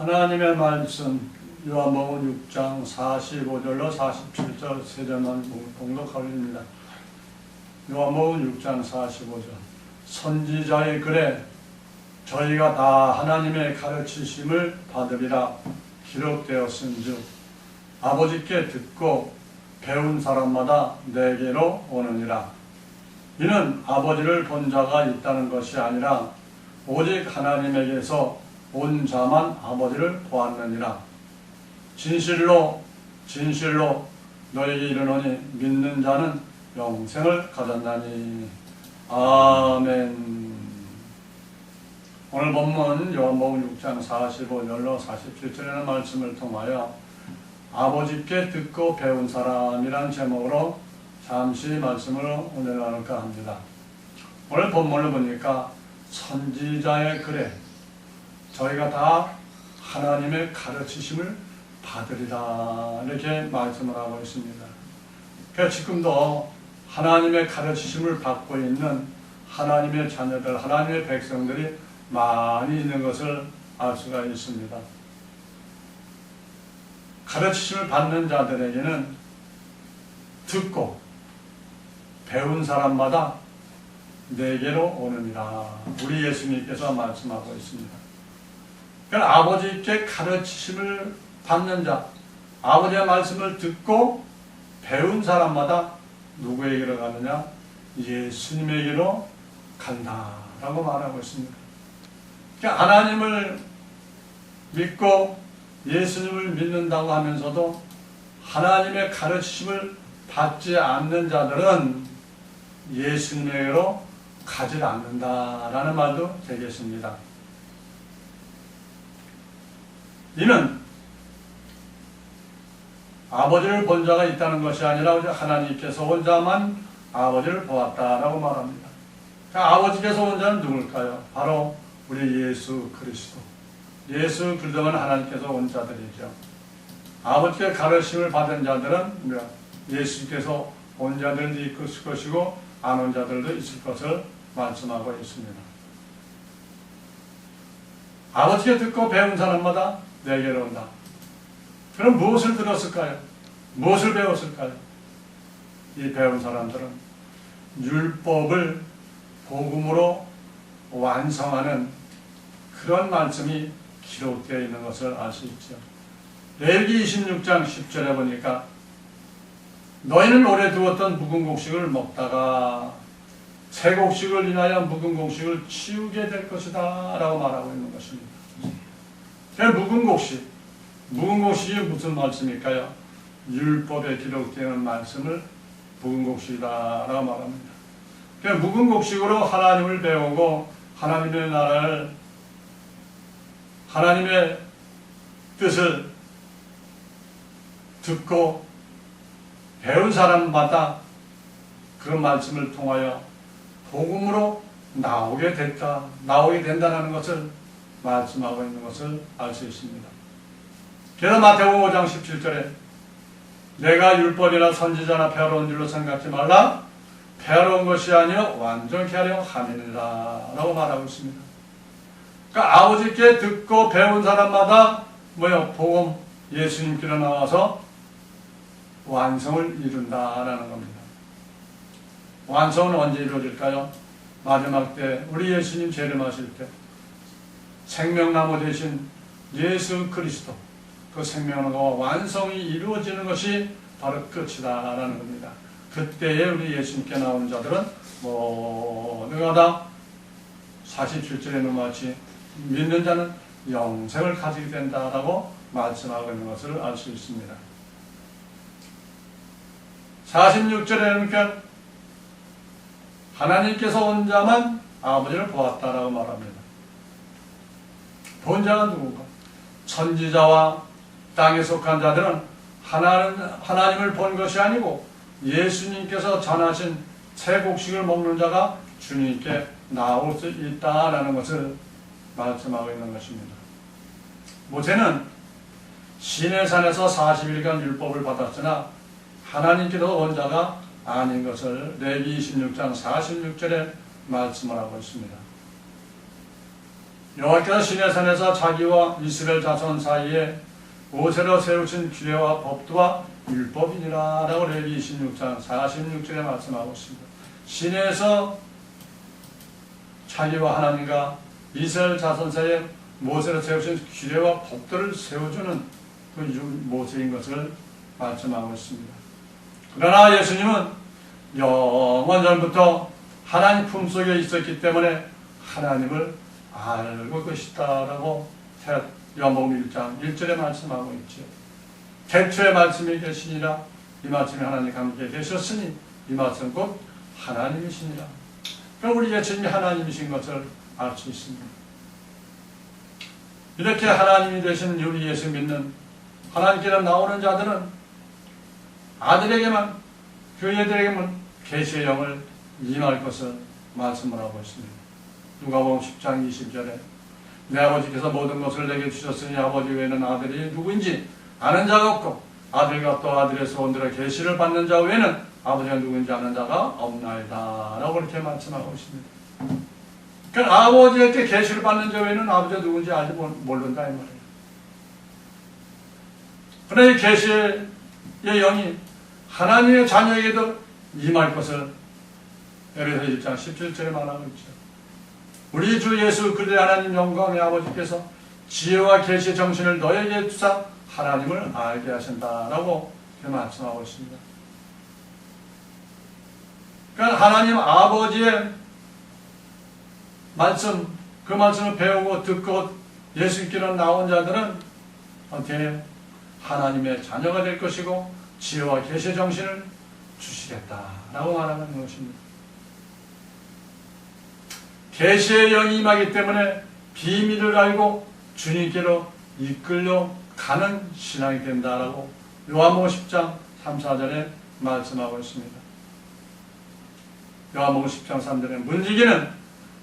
하나님의 말씀 요한복음 6장 45절로 47절 세 절만 공독하옵니다. 요한복음 6장 45절 선지자의 글에 저희가 다 하나님의 가르치심을 받으리라 기록되었은즉 아버지께 듣고 배운 사람마다 내게로 오느니라 이는 아버지를 본 자가 있다는 것이 아니라 오직 하나님에게서 온 자만 아버지를 보았느니라. 진실로 진실로 너에게 이르노니 믿는 자는 영생을 가졌나니. 아멘. 오늘 본문 요한복음 6장 45절로 47절의 말씀을 통하여 아버지께 듣고 배운 사람이란 제목으로 잠시 말씀을 오늘 나눌까 합니다. 오늘 본문을 보니까 선지자의 글에 저희가 다 하나님의 가르치심을 받으리라 이렇게 말씀을 하고 있습니다. 그러니까 지금도 하나님의 가르치심을 받고 있는 하나님의 자녀들, 하나님의 백성들이 많이 있는 것을 알 수가 있습니다. 가르치심을 받는 자들에게는 듣고 배운 사람마다 내게로 오느니라. 우리 예수님께서 말씀하고 있습니다. 그러니까 아버지께 가르치심을 받는 자, 아버지의 말씀을 듣고 배운 사람마다 누구에게로 가느냐? 예수님에게로 간다라고 말하고 있습니다. 그러니까 하나님을 믿고 예수님을 믿는다고 하면서도 하나님의 가르치심을 받지 않는 자들은 예수님에게로 가지 않는다라는 말도 되겠습니다. 이는 아버지를 본 자가 있다는 것이 아니라 하나님께서 온 자만 아버지를 보았다라고 말합니다. 아버지께서 온 자는 누굴까요? 바로 우리 예수 그리스도. 예수 그리스도는 하나님께서 온 자들이죠. 아버지의 가르침을 받은 자들은 예수께서 온 자들도 있을 것이고 안 온 자들도 있을 것을 말씀하고 있습니다. 아버지께 듣고 배운 사람마다 내게로 온다. 그럼 무엇을 들었을까요? 무엇을 배웠을까요? 이 배운 사람들은 율법을 복음으로 완성하는 그런 말씀이 기록되어 있는 것을 알 수 있죠. 레기 26장 10절에 보니까 너희는 오래 두었던 묵은 곡식을 먹다가 새 곡식을 인하여 묵은 곡식을 치우게 될 것이다 라고 말하고 있는 것입니다. 그 묵은 곡식, 묵은 곡식이 무슨 말씀일까요? 율법에 기록되는 말씀을 묵은 곡식이다 라고 말합니다. 그 묵은 곡식으로 하나님을 배우고 하나님의 나라를 하나님의 뜻을 듣고 배운 사람마다 그 말씀을 통하여 복음으로 나오게 됐다, 나오게 된다는 것을 말씀하고 있는 것을 알 수 있습니다. 그래서 마태복음 5장 17절에 내가 율법이나 선지자나 배워온 줄로 생각지 말라 배워온 것이 아니요 완전케 하려 함이니라 라고 말하고 있습니다. 그러니까 아버지께 듣고 배운 사람마다 뭐요 복음 예수님께로 나와서 완성을 이룬다라는 겁니다. 완성은 언제 이루어질까요? 마지막 때 우리 예수님 재림하실 때 생명나무 대신 예수 그리스도 그 생명나무가 완성이 이루어지는 것이 바로 끝이다라는 겁니다. 그때에 우리 예수님께 나오는 자들은 모두가 다 47절에 있는 것 같이 믿는 자는 영생을 가지게 된다라고 말씀하고 있는 것을 알 수 있습니다. 46절에 그러니까 하나님께서 온 자만 아버지를 보았다라고 말합니다. 본 자가 누군가? 천지자와 땅에 속한 자들은 하나님, 하나님을 본 것이 아니고 예수님께서 전하신 새 곡식을 먹는 자가 주님께 나올 수 있다라는 것을 말씀하고 있는 것입니다. 모세는 시내산에서 40일간 율법을 받았으나 하나님께서 온 자가 아닌 것을 레기 26장 46절에 말씀을 하고 있습니다. 여호와께서 신의 산에서 자기와 이스라엘 자손 사이에 모세로 세우신 규례와 법도와 율법이니라 라고 레위 26장 46절에 말씀하고 있습니다. 신에서 자기와 하나님과 이스라엘 자손 사이에 모세로 세우신 규례와 법도를 세워주는 그 모세인 것을 말씀하고 있습니다. 그러나 예수님은 영원 전부터 하나님 품속에 있었기 때문에 하나님을 알고 계시다라고 요한복음 1장 1절에 말씀하고 있죠. 태초에 말씀이 계시니라 이 말씀이 하나님 함께 계셨으니 이 말씀 곧 하나님이시니라. 그럼 우리 예수님이 하나님이신 것을 알 수 있습니다. 이렇게 하나님이 되신 우리 예수 믿는 하나님께로 나오는 자들은 아들에게만 교회들에게만 계시의 영을 임할 것을 말씀을 하고 있습니다. 누가복음 10장 20절에 내 아버지께서 모든 것을 내게 주셨으니 아버지 외에는 아들이 누구인지 아는 자가 없고 아들과 또 아들의 소원들의 계시를 받는 자 외에는 아버지가 누구인지 아는 자가 없나이다 라고 이렇게 말씀하고 있습니다. 그러니까 아버지에게 계시를 받는 자 외에는 아버지가 누군지 알지 모른다 이 말이에요. 그러나 이 계시의 영이 하나님의 자녀에게도 임할 것을 에베소 1장 17절에 말하고 있죠. 우리 주 예수 그리스도의 하나님 영광의 아버지께서 지혜와 계시의 정신을 너에게 주사 하나님을 알게 하신다라고 말씀하고 있습니다. 그러니까 하나님 아버지의 말씀, 그 말씀을 배우고 듣고 예수께로 나온 자들은 어떻게 하나님의 자녀가 될 것이고 지혜와 계시의 정신을 주시겠다라고 말하는 것입니다. 계시의 영이 임하기 때문에 비밀을 알고 주님께로 이끌려 가는 신앙이 된다라고 요한복음 10장 3, 4절에 말씀하고 있습니다. 요한복음 10장 3절에 문지기는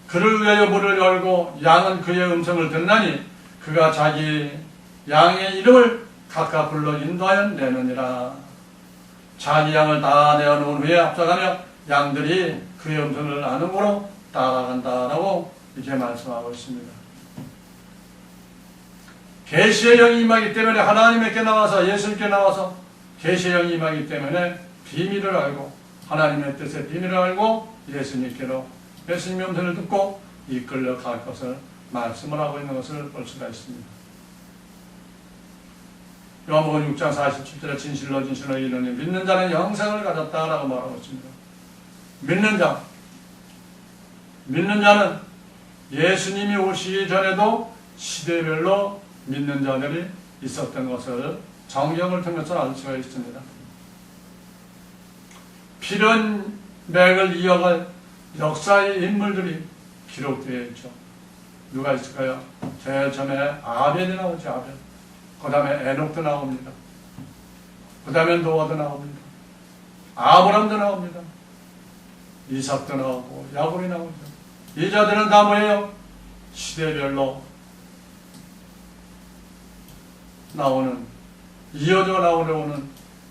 그를 위하여 문을 열고 양은 그의 음성을 듣나니 그가 자기 양의 이름을 각각 불러 인도하여 내느니라. 자기 양을 다 내어놓은 후에 앞서가며 양들이 그의 음성을 아는으로 따라간다라고 이렇게 말씀하고 있습니다. 계시의 영이 임하기 때문에 하나님께 나와서 예수님께 나와서 계시의 영이 임하기 때문에 비밀을 알고 하나님의 뜻의 비밀을 알고 예수님께로 예수님의 음성을 듣고 이끌려 갈 것을 말씀을 하고 있는 것을 볼 수가 있습니다. 요한복음 6장 47절에 진실로 진실로 이르니 믿는 자는 영생을 가졌다라고 말하고 있습니다. 믿는 자, 믿는 자는 예수님이 오시기 전에도 시대별로 믿는 자들이 있었던 것을 정경을 통해서 알 수가 있습니다. 필연 맥을 이어갈 역사의 인물들이 기록되어 있죠. 누가 있을까요? 제일 처음에 아벨이 나오죠, 아벨. 그 다음에 에녹도 나옵니다. 그 다음에 노아도 나옵니다. 아브람도 나옵니다. 이삭도 나오고 야곱이 나오죠. 이 자들은 다 뭐예요? 시대별로 나오는 이어져 나오는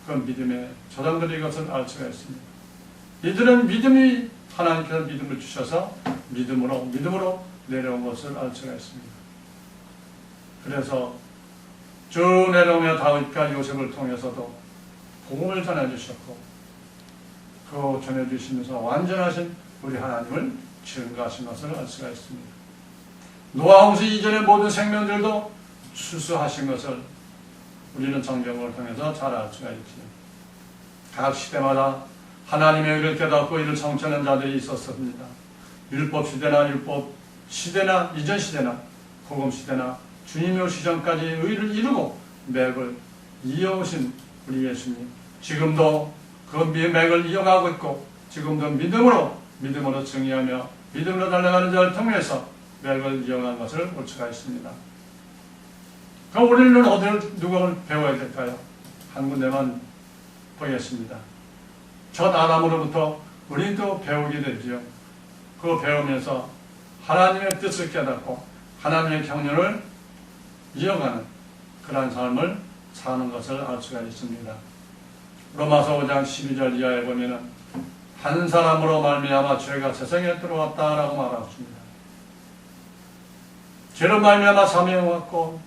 그 믿음의 조상들이 것을 알 수가 있습니다. 이들은 믿음이 하나님께서 믿음을 주셔서 믿음으로 믿음으로 내려온 것을 알 수가 있습니다. 그래서 쭉 내려오며 다윗과 요셉을 통해서도 복음을 전해 주셨고 그 전해 주시면서 완전하신 우리 하나님을 증거하신 것을 알 수가 있습니다. 노아 홍수 이전의 모든 생명들도 수수하신 것을 우리는 성경을 통해서 잘 알 수가 있지요. 각 시대마다 하나님의 의를 깨닫고 이를 성취하는 자들이 있었습니다. 율법 시대나 율법 시대나 이전 시대나 복음 시대나 주님이 오시 전까지 의를 이루고 맥을 이어오신 우리 예수님 지금도 그 맥을 이어가고 있고 지금도 믿음으로 믿음으로 증의하며 믿음으로 달려가는 자를 통해서 맥을 이어간 것을 볼 수가 있습니다. 그럼 우리는 어디를 누가 배워야 될까요? 한 군데만 보겠습니다. 첫 아담으로부터 우리도 배우게 되지요. 그 배우면서 하나님의 뜻을 깨닫고 하나님의 경륜을 이어가는 그러한 삶을 사는 것을 알 수가 있습니다. 로마서 5장 12절 이하에 보면은 한 사람으로 말미암아 죄가 세상에 들어왔다라고 말하고 있습니다. 죄로 말미암아 사명을 받고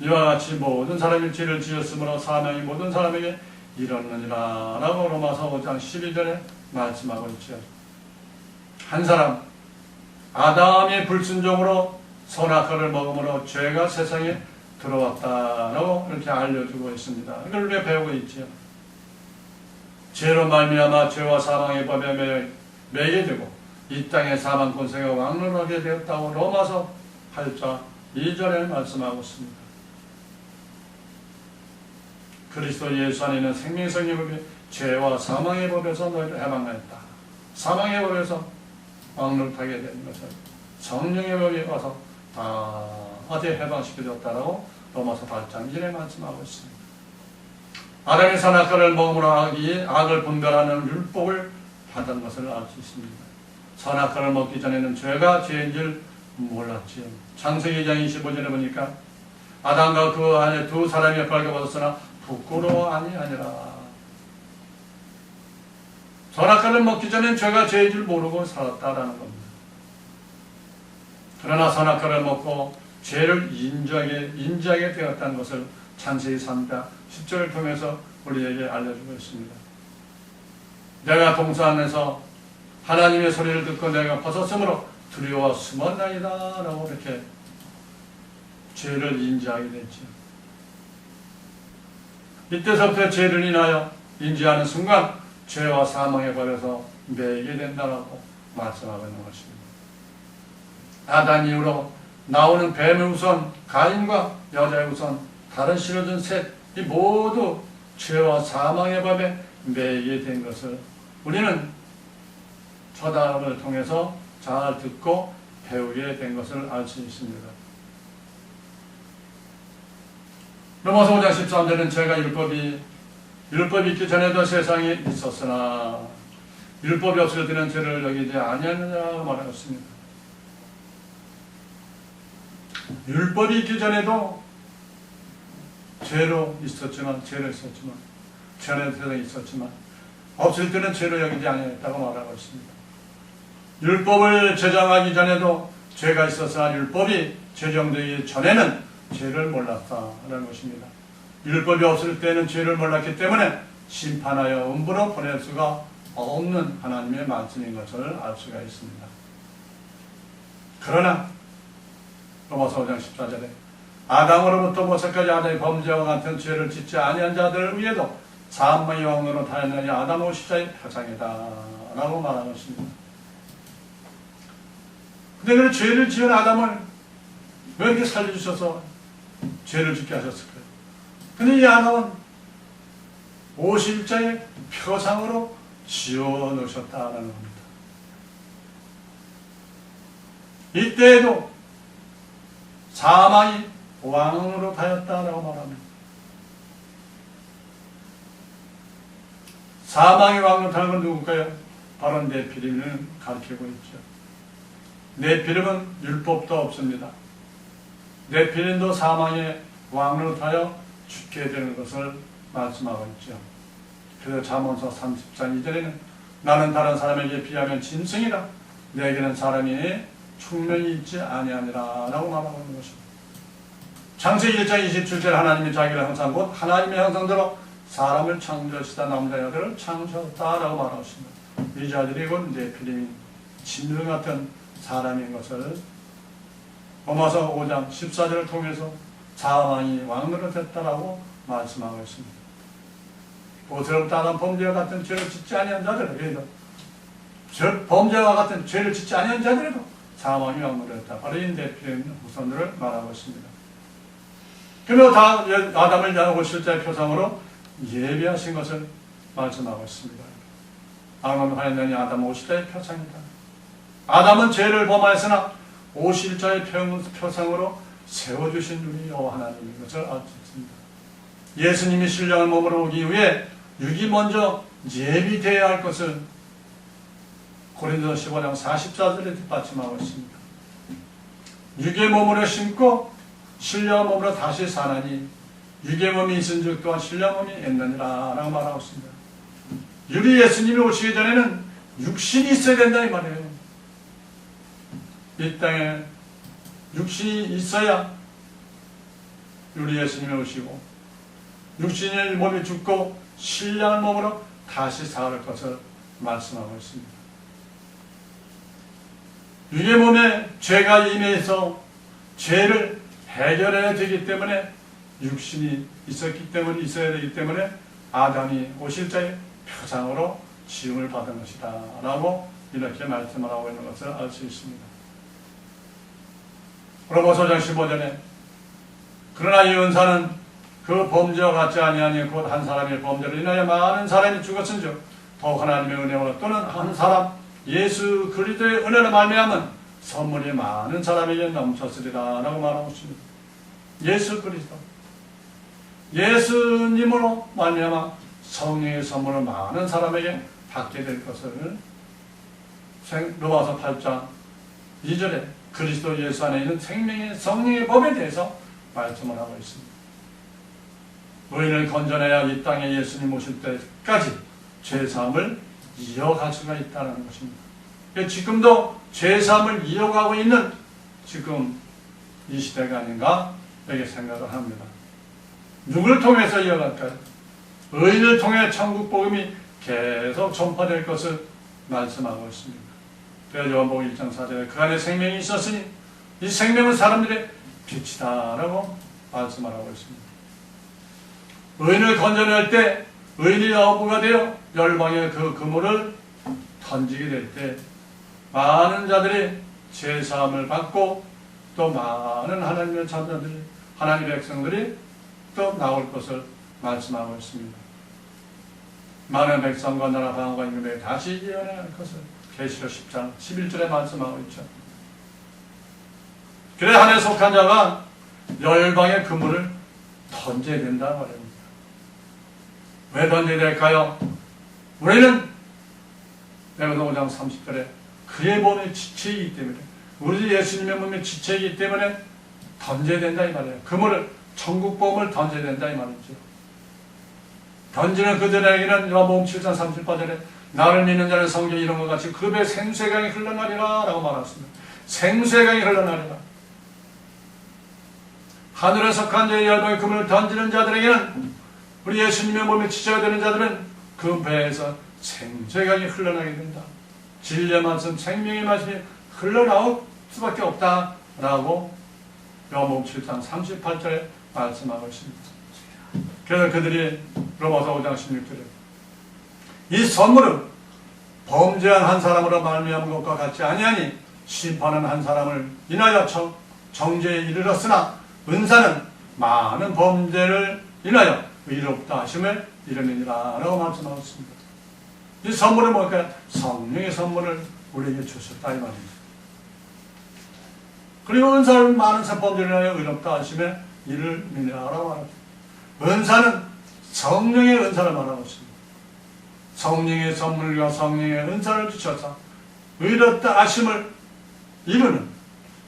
이와 같이 모든 사람이 죄를 지었으므로 사명이 모든 사람에게 이뤘느니라 라고 로마서 5장 12절에 말씀하고 있죠. 한 사람 아담의 불순종으로 선악과를 먹음으로 죄가 세상에 들어왔다라고 이렇게 알려주고 있습니다. 이걸 우리가 배우고 있죠. 죄로 말미암아 죄와 사망의 법에 매- 매게 되고 이 땅의 사망 권세가 왕론하게 되었다고 로마서 8장 2절에 말씀하고 있습니다. 그리스도 예수 안에 있는 생명성의 법이 죄와 사망의 법에서 너희를 해방하였다. 사망의 법에서 왕론하게 된 것을 성령의 법이 와서 다 어디 해방시켜줬다라고 로마서 8장 1에 말씀하고 있습니다. 아담이 선악과를 먹음으로 악이 악을 분별하는 율법을 받은 것을 알 수 있습니다. 선악과를 먹기 전에는 죄가 죄인 줄 몰랐지요. 창세기 2장 25절에 보니까 아담과 그 안에 두 사람이 벌거벗었으나 부끄러워 아니하니라. 선악과를 먹기 전엔 죄가 죄인 줄 모르고 살았다라는 겁니다. 그러나 선악과를 먹고 죄를 인정하게, 인지하게 되었다는 것을 창세기 3장 10절을 통해서 우리에게 알려주고 있습니다. 내가 동산에서 하나님의 소리를 듣고 내가 벗었으므로 두려워 숨었나이다 라고 이렇게 죄를 인지하게 됐죠. 이때서부터 죄를 인하여 인지하는 순간 죄와 사망에 걸려서 매게 된다라고 말씀하고 있는 것입니다. 아단 이후로 나오는 뱀의 우선, 가인과 여자의 우선, 다른 실어준 셋, 이 모두 죄와 사망의 법에 매게 된 것을 우리는 초단을 통해서 잘 듣고 배우게 된 것을 알 수 있습니다. 로마서 5장 13절은 제가 율법이 율법이 있기 전에도 세상에 있었으나 율법이 없을 때는 죄를 여기지 아니하느냐 말하였습니다. 율법이 있기 전에도 죄로 있었지만 죄로 있었지만 죄는 세상에 있었지만 없을 때는 죄로 여기지 아니했다고 말하고 있습니다. 율법을 제정하기 전에도 죄가 있었으나 율법이 제정되기 전에는 죄를 몰랐다라는 것입니다. 율법이 없을 때는 죄를 몰랐기 때문에 심판하여 음부로 보낼 수가 없는 하나님의 말씀인 것을 알 수가 있습니다. 그러나 로마서 5장 14절에 아담으로부터 모세까지 아담의 범죄와 같은 죄를 짓지 아니한 자들 위에도 사망의 왕으로 다녔느니 아담 오시자의 표상이다 라고 말하고 있습니다. 근데 그 죄를 지은 아담을 왜 이렇게 살려주셔서 죄를 짓게 하셨을까요? 근데 이 아담은 오실자의 표상으로 지어 놓으셨다라는 겁니다. 이때에도 사망이 왕으로 다였다라고 말합니다. 사망의 왕으로 다는 건 누굴까요? 바로 네피림을 가리키고 있죠. 네피림은 율법도 없습니다. 네피림도 사망의 왕으로 타여 죽게 되는 것을 말씀하고 있죠. 그래서 잠언서 34장 2절에는 나는 다른 사람에게 비하면 짐승이라 내게는 사람이 충명이 있지 아니하니라 라고 말하고 있는 것입니다. 창세기 1장 27절 하나님이 자기를 항상 곧 하나님의 형상대로 사람을 창조하시다 남자 여자를 창조했다라고 말하고 있습니다. 이 자들이 곧 네피림인 짐승 같은 사람인 것을 로마서 5장 14절을 통해서 사망이 왕으로 됐다라고 말씀하고 있습니다. 보스럽 다른 범죄와 같은 죄를 짓지 아니한 자들에게도 저 범죄와 같은 죄를 짓지 아니한 자들에도 사망이 됐다. 바로 이 네피림 후손들을 말하고 있습니다. 그리고 다 아담을 향하고 실자의 표상으로 예비하신 것을 말씀하고 있습니다. 아담은 하였느니 아담 오실자의 표상이다. 아담은 죄를 범하였으나 오실자의 표상으로 세워주신 우리 여호와 하나님인 것을 있습니다. 예수님이 신령한 몸으로 오기 위해 육이 먼저 예비되어야 할 것을 고린도 15장 44절에 뒷받침하고 있습니다. 육의 몸으로 심고 신령한 몸으로 다시 사나니 육의 몸이 있은 즉 또한 신령한 몸이 있느니라 라고 말하고 있습니다. 유리 예수님이 오시기 전에는 육신이 있어야 된다 이 말이에요. 이 땅에 육신이 있어야 우리 예수님이 오시고 육신의 몸이 죽고 신령한 몸으로 다시 살 것을 말씀하고 있습니다. 육의 몸에 죄가 임해서 죄를 해결해야 되기 때문에 육신이 있었기 때문에 있어야 되기 때문에 아담이 오실 때의 표상으로 지음을 받은 것이다 라고 이렇게 말씀을 하고 있는 것을 알 수 있습니다. 로마서 5장 15절에 그러나 이 은사는 그 범죄와 같지 아니하니 곧 한 사람의 범죄로 인하여 많은 사람이 죽었은즉 더욱 하나님의 은혜와 또는 한 사람 예수 그리스도의 은혜로 말미암은 선물이 많은 사람에게 넘쳤으리라 라고 말하고 있습니다. 예수 그리스도 예수님으로 말미암아 성령의 선물을 많은 사람에게 받게 될 것을 로마서 8장 2절에 그리스도 예수 안에 있는 생명의 성령의 법에 대해서 말씀을 하고 있습니다. 의인을 건져내야 이 땅에 예수님 오실 때까지 죄사함을 이어갈 수가 있다는 것입니다. 그러니까 지금도 죄사함을 이어가고 있는 지금 이 시대가 아닌가 이렇게 생각을 합니다. 누구를 통해서 이어갈까요? 의인을 통해 천국 복음이 계속 전파될 것을 말씀하고 있습니다. 요한복음 1장 4절에 그 안에 생명이 있었으니 이 생명은 사람들의 빛이다라고 말씀을 하고 있습니다. 의인을 건져낼 때 의인이 어부가 되어 열방의 그 그물을 던지게 될 때 많은 자들이 제사함을 받고 또 많은 하나님의 자녀들이 하나님의 백성들이 또 나올 것을 말씀하고 있습니다. 많은 백성과 나라 방어가 있는데 다시 예언할 것을 계시록 10장 11절에 말씀하고 있죠. 그래 한해 속한 자가 열방의 그물을 던져야 된다 말입니다. 왜 던져야 될까요? 우리는 내가 5장 30절에 그의 몸에 지체이기 때문에 우리 예수님의 몸에 지체이기 때문에 던져야 된다 이 말이에요. 그물을 천국복음을 던져야 된다 이 말이죠. 던지는 그들에게는 요한복음 7장 38절에 나를 믿는 자는 성경 이런 것 같이 그배 생수강이 흘러나리라 라고 말했습니다. 생수강이 흘러나리라. 하늘에 속한 자의 열방의 그물을 던지는 자들에게는 우리 예수님의 몸에 지체가 되는 자들은 그 배에서 생수강이 흘러나게 된다. 진리의 말씀, 생명의 말씀이 흘러나올 수밖에 없다라고 요한복음 7장 38절에 말씀하고 있습니다. 그래서 그들이 로마서 5장 16절에 이 선물은 범죄한 한 사람으로 말미암은 것과 같지 아니하니 심판은 한 사람을 인하여 정, 정죄에 이르렀으나 은사는 많은 범죄를 인하여 의롭다 하심을 이르느니라 라고 말씀하고 있습니다. 이 선물은 뭘까요? 성령의 선물을 우리에게 주셨다 이 말입니다. 그리고 은사를 많은 범죄를 인하여 의롭다 하심에 이르느니라 라고 말합니다. 은사는 성령의 은사를 말하고 있습니다. 성령의 선물과 성령의 은사를 주셔서 의롭다 하심을 이루는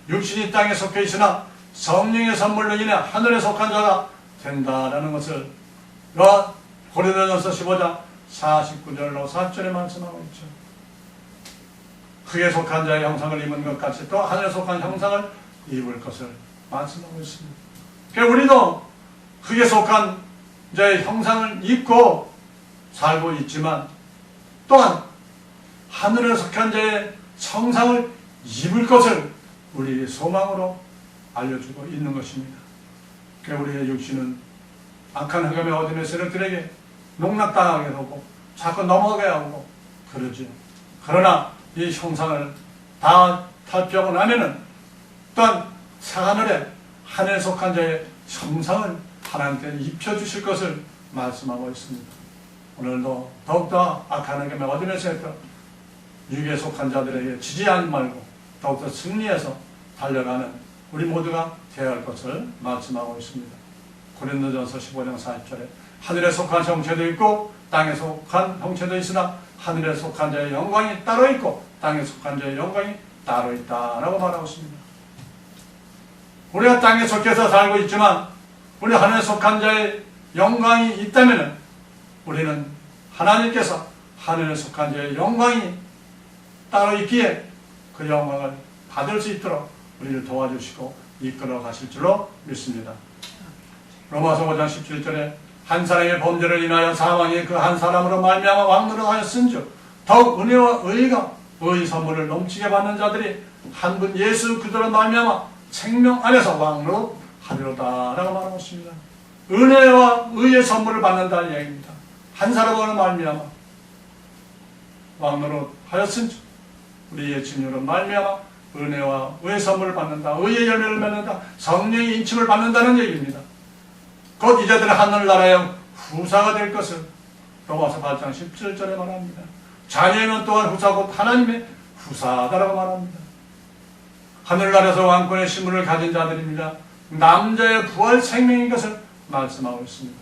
육신이 땅에 속해 있으나 성령의 선물로 인해 하늘에 속한 자가 된다라는 것을 고린도전서 15장 49절로 4절에 말씀하고 있죠. 흙에 속한 자의 형상을 입은 것 같이 또 하늘에 속한 형상을 입을 것을 말씀하고 있습니다. 그러니까 우리도 흙에 속한 자의 형상을 입고 살고 있지만 또한 하늘에 속한 자의 성상을 입을 것을 우리의 소망으로 알려주고 있는 것입니다. 그러니까 우리의 육신은 악한 흑암의 어둠의 세력들에게 농락당하게 하고 자꾸 넘어가게 하고 그러죠. 그러나 이 형상을 다 탈피하고 나면은 또한 새하늘에 하늘에 속한 자의 형상을 하나님께 입혀주실 것을 말씀하고 있습니다. 오늘도 더욱더 흑암의 어둠의 세력 육에 속한 자들에게 지지하지 말고 더욱더 승리해서 달려가는 우리 모두가 되어야 할 것을 말씀하고 있습니다. 고린도전서 15장 40절에 하늘에 속한 형체도 있고 땅에 속한 형체도 있으나 하늘에 속한 자의 영광이 따로 있고 땅에 속한 자의 영광이 따로 있다라고 말하고 있습니다. 우리가 땅에 속해서 살고 있지만 우리 하늘에 속한 자의 영광이 있다면 우리는 하나님께서 하늘에 속한 자의 영광이 따로 있기에 그 영광을 받을 수 있도록 우리를 도와주시고 이끌어 가실 줄로 믿습니다. 로마서 5장 17절에 한 사람의 범죄를 인하여 사망이 그 한 사람으로 말미암아 왕노릇 하였은즉 더욱 은혜와 의가 의 선물을 넘치게 받는 자들이 한 분 예수 그대로 말미암아 생명 안에서 왕노릇 하리로다라고 말하고 있습니다. 은혜와 의의 선물을 받는다는 얘기입니다. 한 사람으로 말미암아 왕노릇 하였은즉 우리 예수님으로 말미암아 은혜와 의의 선물을 받는다. 의의 열매를 맺는다. 성령의 인침을 받는다는 얘기입니다. 곧 이자들의 하늘나라의 후사가 될 것을 로마서 8장 17절에 말합니다. 자녀는 또한 후사 곧 하나님의 후사다라고 말합니다. 하늘나라에서 왕권의 신분을 가진 자들입니다. 남자의 부활 생명인 것을 말씀하고 있습니다.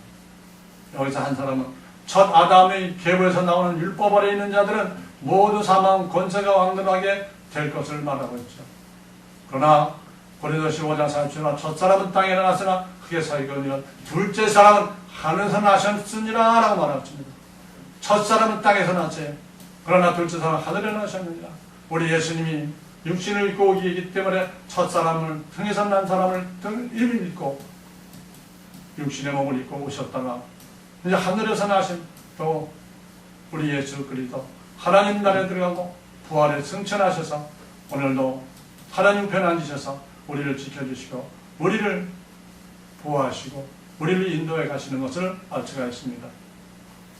여기서 한 사람은 첫 아담의 계보에서 나오는 율법 아래 있는 자들은 모두 사망 권세가 왕노하게 될 것을 말하고 있죠. 그러나 고린도시 5장 30절 첫 사람은 땅에 나았으나 크게 사이거니와 둘째 사람은 하늘에서 나셨으니라 라고 말했습니다. 첫 사람은 땅에서 났지 그러나 둘째 사람은 하늘에 나셨느니라. 우리 예수님이 육신을 입고 오기이기 때문에 첫 사람을 등에서 난 사람을 등 입을 입고 육신의 몸을 입고 오셨다가 이제 하늘에서 나신 또 우리 예수 그리스도 하나님 나라에 들어가고 부활에 승천하셔서 오늘도 하나님 편 앉으셔서 우리를 지켜주시고 우리를 보호하시고 우리를 인도해 가시는 것을 알 수가 있습니다.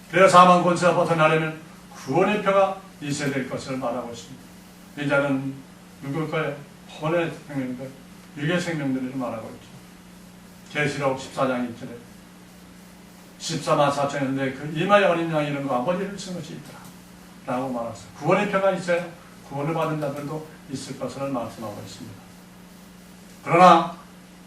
그래서 사망 권세가 벗어나려면 구원의 표가 있어야 될 것을 말하고 있습니다. 이자는 누굴까요? 혼의 생명들, 육의 생명들을 말하고 있죠. 계시록 14장 1절에 14만 4천인데 그 이마에 어린 양 이름과 아버지를 쓴 것이 있더라. 라고 말했어요. 구원의 표가 있어야 구원을 받은 자들도 있을 것을 말씀하고 있습니다. 그러나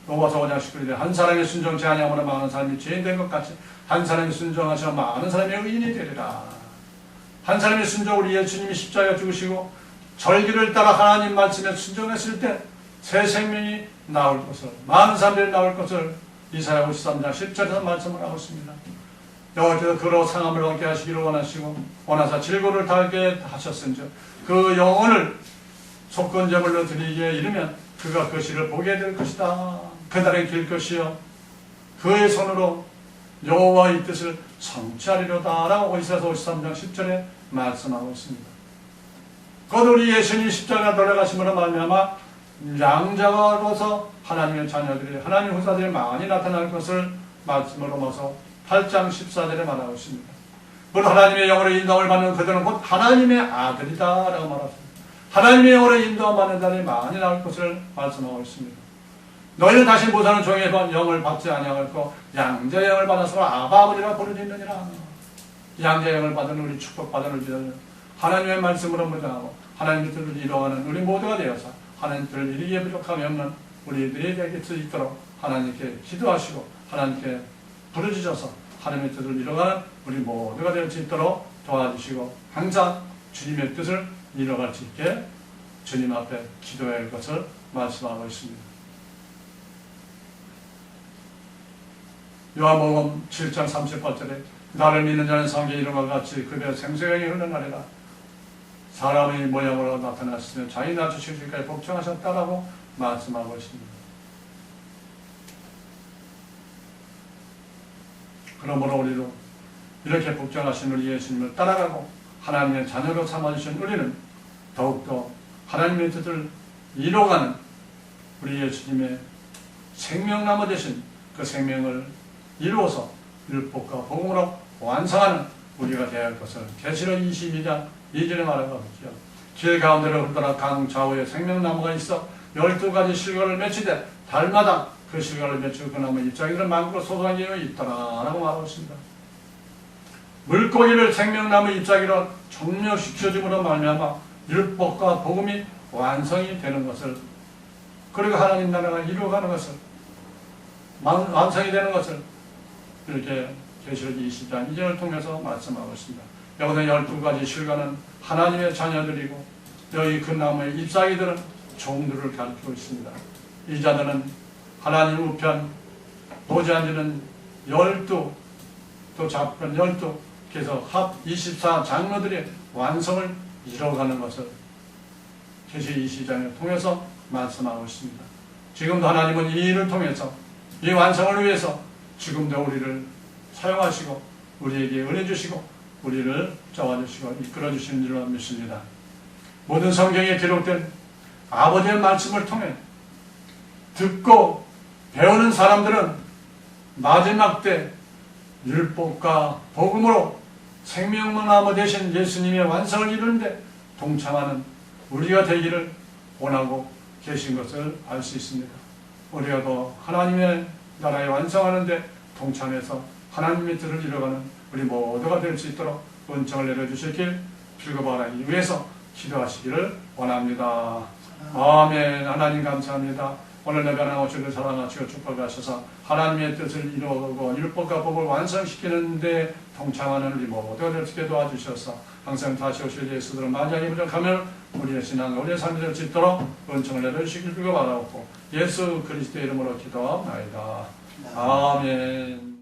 로마서 5장 19절에 한 사람이 순종치 아니함으로 많은 사람이 죄인 된 것 같이 한 사람이 순종하시며 많은 사람이 의인이 되리라. 한 사람이 순종 우리 예수님이 십자가 죽으시고 절기를 따라 하나님 말씀에 순종했을 때 새 생명이 나올 것을 많은 사람들이 나올 것을 이사야 53장 10절에서 말씀을 하고 있습니다. 여호와께서 그로 상함을 얻게 하시기를 원하시고 원하사 질고를 달게 하셨은즉 그 영혼을 속건제물로 드리기에 이르면 그가 그 시를 보게 될 것이다. 그날의 길 것이요 그의 손으로 여호와의 뜻을 성취하리로다라고 이사야 53장 10절에 말씀하고 있습니다. 곧 우리 예수님 십자가 돌아가심으로 말미암아 양자가로서 하나님의 자녀들이 하나님 후사들이 많이 나타날 것을 말씀으로 모서 8장 14절에 말하고 있습니다. 곧 하나님의 영으로 인도함을 받는 그들은 곧 하나님의 아들이다라고 말합니다. 하나님의 영으로 인도함 받는 자들이 많이 나올 것을 말씀하고 있습니다. 너희는 다시 못하는 종의 영을 받지 아니하고 양자의 영을 받아서 아바 아버지라 부르짖느니라. 양자의 영을 받은 우리 축복받은 우리들 하나님의 말씀으로 무장하고 하나님의 뜻을 이루어가는 우리 모두가 되어서 하나님 뜻을 이루기에 부족함이 없는 우리들이 되게 수 있도록 하나님께 기도하시고 하나님께 부르짖어서 하나님의 뜻을 이뤄가는 우리 모두가 될 수 있도록 도와주시고 항상 주님의 뜻을 이뤄갈 수 있게 주님 앞에 기도해야 할 것을 말씀하고 있습니다. 요한복음 7장 38절에 나를 믿는 자는 성경 이름과 같이 그의 생수형이 흘러나리라 사람의 모양으로 나타났으며 자기 낮추실 때까지 복종하셨다라고 말씀하고 있습니다. 그러므로 우리도 이렇게 복종하신 우리 예수님을 따라가고 하나님의 자녀로 삼아주신 우리는 더욱더 하나님의 뜻을 이뤄가는 우리 예수님의 생명나무 되신 그 생명을 이루어서 율법과 복음으로 완성하는 우리가 되어야 할 것을 계시록 22장 2절에 말하고 있죠. 길 가운데로 흘러라 강 좌우에 생명나무가 있어 12가지 실과를 맺히되 달마다 그 실과를 맺히고 그 나무 잎사귀들은 많고 소소한 게 있더라 라고 말하고 있습니다. 물고기를 생명나무 잎사귀로 정력시켜줌으로 말미암아 율법과 복음이 완성이 되는 것을 그리고 하나님 나라가 이루어가는 것을 완성이 되는 것을 이렇게 계시록 20장 2절을 통해서 말씀하고 있습니다. 여기서 열두 가지 실과는 하나님의 자녀들이고 여기 그 나무의 잎사귀들은 종들을 가리키고 있습니다. 이 자들은 하나님 우편 보지 않는 열두 또 잡편 열두 그래서 합 24 장로들의 완성을 이뤄가는 것을 계시 20장을 통해서 말씀하고 있습니다. 지금도 하나님은 이 일을 통해서 이 완성을 위해서 지금도 우리를 사용하시고 우리에게 은혜 주시고 우리를 도와주시고 이끌어 주시는 줄로 믿습니다. 모든 성경에 기록된 아버지의 말씀을 통해 듣고 배우는 사람들은 마지막 때 율법과 복음으로 생명나무 대신 예수님의 완성을 이루는데 동참하는 우리가 되기를 원하고 계신 것을 알 수 있습니다. 우리가 더 하나님의 나라에 완성하는데 동참해서 하나님의 뜻을 이뤄가는 우리 모두가 될 수 있도록 은총을 내려주시길 빌거바라기 위해서 기도하시기를 원합니다. 아멘. 하나님 감사합니다. 오늘 내가 나오시를 사랑하시고 축복하셔서 하나님의 뜻을 이루고 율법과 법을 완성시키는데 동참하는 우리 수 있게 도와주셔서 항상 다시 오실 예수들은 만약에 부족하면 우리의 신앙과 우리의 삶이 될 수 있도록 은총을 내려주시길 바라옵고 예수 그리스도의 이름으로 기도하옵나이다. 아멘.